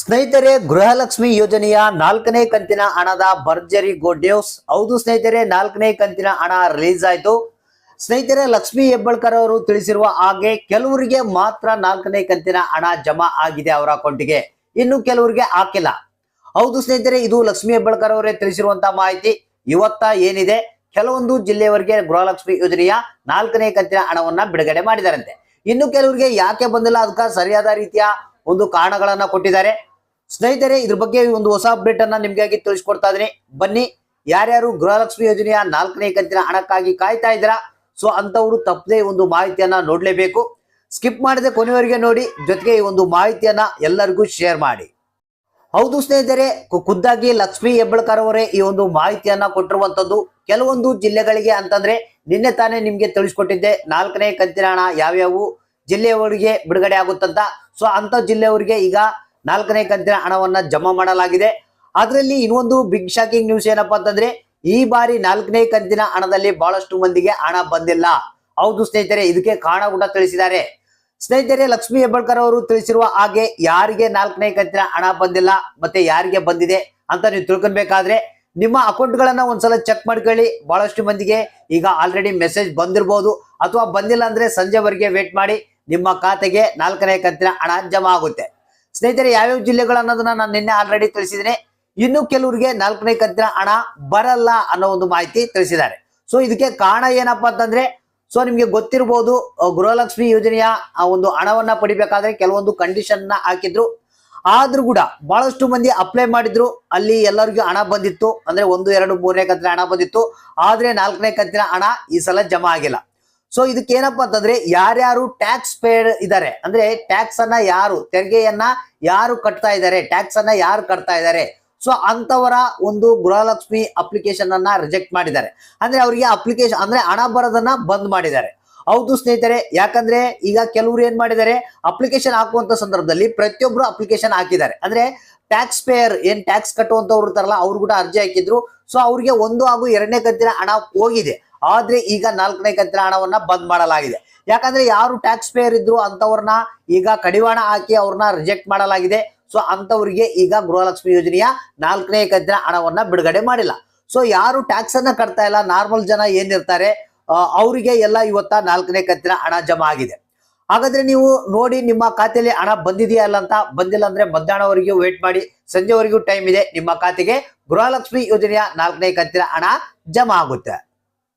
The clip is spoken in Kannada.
ಸ್ನೇಹಿತರೆ, ಗೃಹಲಕ್ಷ್ಮಿ ಯೋಜನೆಯ ನಾಲ್ಕನೇ ಕಂತಿನ ಹಣದ ಭರ್ಜರಿ ಗುಡ್ ನ್ಯೂಸ್. ಹೌದು ಸ್ನೇಹಿತರೆ, ನಾಲ್ಕನೇ ಕಂತಿನ ಹಣ ರಿಲೀಸ್ ಆಯ್ತು. ಸ್ನೇಹಿತರೆ, ಲಕ್ಷ್ಮಿ ಹೆಬ್ಬಳ್ಕರ್ ಅವರು ತಿಳಿಸಿರುವ ಹಾಗೆ ಕೆಲವರಿಗೆ ಮಾತ್ರ ನಾಲ್ಕನೇ ಕಂತಿನ ಹಣ ಜಮಾ ಆಗಿದೆ ಅವರ ಅಕೌಂಟಿಗೆ. ಇನ್ನು ಕೆಲವರಿಗೆ ಹಾಕಿಲ್ಲ. ಹೌದು ಸ್ನೇಹಿತರೆ, ಇದು ಲಕ್ಷ್ಮಿ ಹೆಬ್ಬಳ್ಕರ್ ಅವರೇ ತಿಳಿಸಿರುವಂತಹ ಮಾಹಿತಿ. ಇವತ್ತ ಏನಿದೆ? ಕೆಲವೊಂದು ಜಿಲ್ಲೆಯವರಿಗೆ ಗೃಹಲಕ್ಷ್ಮಿ ಯೋಜನೆಯ ನಾಲ್ಕನೇ ಕಂತಿನ ಹಣವನ್ನ ಬಿಡುಗಡೆ ಮಾಡಿದಾರಂತೆ. ಇನ್ನು ಕೆಲವರಿಗೆ ಯಾಕೆ ಬಂದಿಲ್ಲ? ಅದಕ್ಕೆ ಸರಿಯಾದ ರೀತಿಯ ಒಂದು ಕಾರಣಗಳನ್ನ ಕೊಟ್ಟಿದ್ದಾರೆ. ಸ್ನೇಹಿತರೆ, ಇದ್ರ ಬಗ್ಗೆ ಒಂದು ಹೊಸ ಅಪ್ಡೇಟ್ ಅನ್ನ ನಿಮ್ಗಾಗಿ ತಿಳಿಸ್ಕೊಡ್ತಾ ಇದೀನಿ ಬನ್ನಿ, ಯಾರ್ಯಾರು ಗೃಹಲಕ್ಷ್ಮಿ ಯೋಜನೆಯ ನಾಲ್ಕನೇ ಕಂತಿನ ಹಣಕ್ಕಾಗಿ ಕಾಯ್ತಾ ಇದ್ದೀರಾ? ಸೊ ಅಂತವರು ತಪ್ಪದೇ ಒಂದು ಮಾಹಿತಿಯನ್ನ ನೋಡ್ಲೇಬೇಕು. ಸ್ಕಿಪ್ ಮಾಡದೆ ಕೊನೆಯವರಿಗೆ ನೋಡಿ, ಜೊತೆಗೆ ಈ ಒಂದು ಮಾಹಿತಿಯನ್ನ ಎಲ್ಲರಿಗೂ ಶೇರ್ ಮಾಡಿ. ಹೌದು ಸ್ನೇಹಿತರೆ ಖುದ್ದಾಗಿ ಲಕ್ಷ್ಮಿ ಹೆಬ್ಬಳ್ಕರ್ ಅವರೇ ಈ ಒಂದು ಮಾಹಿತಿಯನ್ನ ಕೊಟ್ಟಿರುವಂತದ್ದು ಕೆಲವೊಂದು ಜಿಲ್ಲೆಗಳಿಗೆ ಅಂತಂದ್ರೆ, ನಿನ್ನೆ ತಾನೇ ನಿಮ್ಗೆ ತಿಳಿಸ್ಕೊಟ್ಟಿದ್ದೆ, ನಾಲ್ಕನೇ ಕಂತಿನ ಹಣ ಯಾವ್ಯಾವು? ಜಿಲ್ಲೆಯವರಿಗೆ ಬಿಡುಗಡೆ ಆಗುತ್ತಂತ. ಸೊ ಅಂತ ಜಿಲ್ಲೆಯವರಿಗೆ ಈಗ ನಾಲ್ಕನೇ ಕಂತಿನ ಹಣವನ್ನ ಜಮಾ ಮಾಡಲಾಗಿದೆ. ಅದರಲ್ಲಿ ಇನ್ನೊಂದು ಬಿಗ್ ಶಾಕಿಂಗ್ ನ್ಯೂಸ್ ಏನಪ್ಪಾ ಅಂತಂದ್ರೆ, ಈ ಬಾರಿ ನಾಲ್ಕನೇ ಕಂತಿನ ಹಣದಲ್ಲಿ ಬಹಳಷ್ಟು ಮಂದಿಗೆ ಹಣ ಬಂದಿಲ್ಲ. ಹೌದು ಸ್ನೇಹಿತರೆ, ಇದಕ್ಕೆ ಕಾರಣ ಕೂಡ ತಿಳಿಸಿದ್ದಾರೆ. ಸ್ನೇಹಿತರೆ, ಲಕ್ಷ್ಮಿ ಹೆಬ್ಬಾಳ್ಕರ್ ಅವರು ತಿಳಿಸಿರುವ ಹಾಗೆ ಯಾರಿಗೆ ನಾಲ್ಕನೇ ಕಂತಿನ ಹಣ ಬಂದಿಲ್ಲ, ಮತ್ತೆ ಯಾರಿಗೆ ಬಂದಿದೆ ಅಂತ ನೀವು ತಿಳ್ಕೊಬೇಕಾದ್ರೆ ನಿಮ್ಮ ಅಕೌಂಟ್ಗಳನ್ನ ಒಂದ್ಸಲ ಚೆಕ್ ಮಾಡ್ಕೊಳ್ಳಿ. ಬಹಳಷ್ಟು ಮಂದಿಗೆ ಈಗ ಆಲ್ರೆಡಿ ಮೆಸೇಜ್ ಬಂದಿರಬಹುದು ಅಥವಾ ಬಂದಿಲ್ಲ ಅಂದ್ರೆ ಸಂಜೆವರೆಗೆ ವೇಟ್ ಮಾಡಿ ನಿಮ್ಮ ಖಾತೆಗೆ ನಾಲ್ಕನೇ ಕಂತಿನ ಹಣ ಜಮಾ ಆಗುತ್ತೆ. ಸ್ನೇಹಿತರೆ, ಯಾವ್ಯಾವ ಜಿಲ್ಲೆಗಳು ಅನ್ನೋದನ್ನ ನಾನು ನಿನ್ನೆ ಆಲ್ರೆಡಿ ತಿಳಿಸಿದ್ದೀನಿ. ಇನ್ನು ಕೆಲವರಿಗೆ ನಾಲ್ಕನೇ ಕಂತಿನ ಹಣ ಬರಲ್ಲ ಅನ್ನೋ ಒಂದು ಮಾಹಿತಿ ತಿಳಿಸಿದ್ದಾರೆ. ಸೊ ಇದಕ್ಕೆ ಕಾರಣ ಏನಪ್ಪಾ ಅಂತಂದ್ರೆ ಸೊ ನಿಮ್ಗೆ ಗೊತ್ತಿರಬಹುದು ಗೃಹಲಕ್ಷ್ಮಿ ಯೋಜನೆಯ ಒಂದು ಹಣವನ್ನ ಪಡಿಬೇಕಾದ್ರೆ ಕೆಲವೊಂದು ಕಂಡೀಷನ್ನ ಹಾಕಿದ್ರು. ಆದ್ರೂ ಕೂಡ ಬಹಳಷ್ಟು ಮಂದಿ ಅಪ್ಲೈ ಮಾಡಿದ್ರು. ಅಲ್ಲಿ ಎಲ್ಲರಿಗೂ ಹಣ ಬಂದಿತ್ತು. ಅಂದ್ರೆ ಒಂದು, ಎರಡು, ಮೂರನೇ ಕಂತಿನ ಹಣ ಬಂದಿತ್ತು. ಆದ್ರೆ ನಾಲ್ಕನೇ ಕಂತಿನ ಹಣ ಈ ಸಲ ಜಮಾ ಆಗಿಲ್ಲ. ಸೊ ಇದಕ್ಕೆ ಏನಪ್ಪಾ ಅಂತಂದ್ರೆ ಯಾರ್ಯಾರು ಟ್ಯಾಕ್ಸ್ ಪೇಡ್ ಇದ್ದಾರೆ ಅಂದ್ರೆ ಟ್ಯಾಕ್ಸ್ ಅನ್ನ ಯಾರು, ತೆರಿಗೆಯನ್ನ ಯಾರು ಕಟ್ತಾ ಇದ್ದಾರೆ ಟ್ಯಾಕ್ಸ್ ಅನ್ನ ಯಾರು ಕಟ್ತಾ ಇದ್ದಾರೆ ಸೊ ಅಂತವರ ಒಂದು ಗೃಹಲಕ್ಷ್ಮಿ ಅಪ್ಲಿಕೇಶನ್ ಅನ್ನ ರಿಜೆಕ್ಟ್ ಮಾಡಿದ್ದಾರೆ. ಅಂದ್ರೆ ಅವರಿಗೆ ಅಪ್ಲಿಕೇಶನ್ ಅಂದ್ರೆ ಹಣ ಬರೋದನ್ನ ಬಂದ್ ಮಾಡಿದ್ದಾರೆ. ಹೌದು ಸ್ನೇಹಿತರೆ, ಯಾಕಂದ್ರೆ ಈಗ ಕೆಲವರು ಏನ್ ಮಾಡಿದ್ದಾರೆ ಅಪ್ಲಿಕೇಶನ್ ಹಾಕುವಂತ ಸಂದರ್ಭದಲ್ಲಿ ಪ್ರತಿಯೊಬ್ರು ಅಪ್ಲಿಕೇಶನ್ ಹಾಕಿದ್ದಾರೆ. ಅಂದ್ರೆ ಟ್ಯಾಕ್ಸ್ ಪೇಯರ್ ಏನ್ ಟ್ಯಾಕ್ಸ್ ಕಟ್ಟುವಂತವ್ರು ಇರ್ತಾರಲ್ಲ, ಅವ್ರು ಕೂಡ ಅರ್ಜಿ ಹಾಕಿದ್ರು. ಸೊ ಅವ್ರಿಗೆ ಒಂದು ಹಾಗೂ ಎರಡನೇ ಕಂತಿನ ಹಣ ಹೋಗಿದೆ. ಆದ್ರೆ ಈಗ ನಾಲ್ಕನೇ ಕಂತಿನ ಹಣವನ್ನ ಬಂದ್ ಮಾಡಲಾಗಿದೆ. ಯಾಕಂದ್ರೆ ಯಾರು ಟ್ಯಾಕ್ಸ್ ಪೇಯರ್ ಇದ್ರು ಅಂತವ್ರನ್ನ ಈಗ ಕಡಿವಾಣ ಹಾಕಿ ಅವ್ರನ್ನ ರಿಜೆಕ್ಟ್ ಮಾಡಲಾಗಿದೆ. ಸೊ ಅಂತವರಿಗೆ ಈಗ ಗೃಹಲಕ್ಷ್ಮಿ ಯೋಜನೆಯ ನಾಲ್ಕನೇ ಕಂತಿನ ಹಣವನ್ನ ಬಿಡುಗಡೆ ಮಾಡಿಲ್ಲ. ಸೊ ಯಾರು ಟ್ಯಾಕ್ಸ್ ಅನ್ನ ಕಟ್ತಾ ಇಲ್ಲ ನಾರ್ಮಲ್ ಜನ ಏನಿರ್ತಾರೆ ಅವರಿಗೆ ಎಲ್ಲ ಇವತ್ತ ನಾಲ್ಕನೇ ಕಂತಿನ ಹಣ ಜಮಾ ಆಗಿದೆ. ಹಾಗಾದ್ರೆ ನೀವು ನೋಡಿ ನಿಮ್ಮ ಖಾತೆಯಲ್ಲಿ ಹಣ ಬಂದಿದೆಯಾ ಅಲ್ಲ ಅಂತ, ಬಂದಿಲ್ಲ ಅಂದ್ರೆ ಮಧ್ಯಾಹ್ನವರೆಗೂ ವೇಟ್ ಮಾಡಿ, ಸಂಜೆವರೆಗೂ ಟೈಮ್ ಇದೆ, ನಿಮ್ಮ ಖಾತೆಗೆ ಗೃಹಲಕ್ಷ್ಮಿ ಯೋಜನೆಯ ನಾಲ್ಕನೇ ಕಂತಿನ ಹಣ ಜಮಾ ಆಗುತ್ತೆ.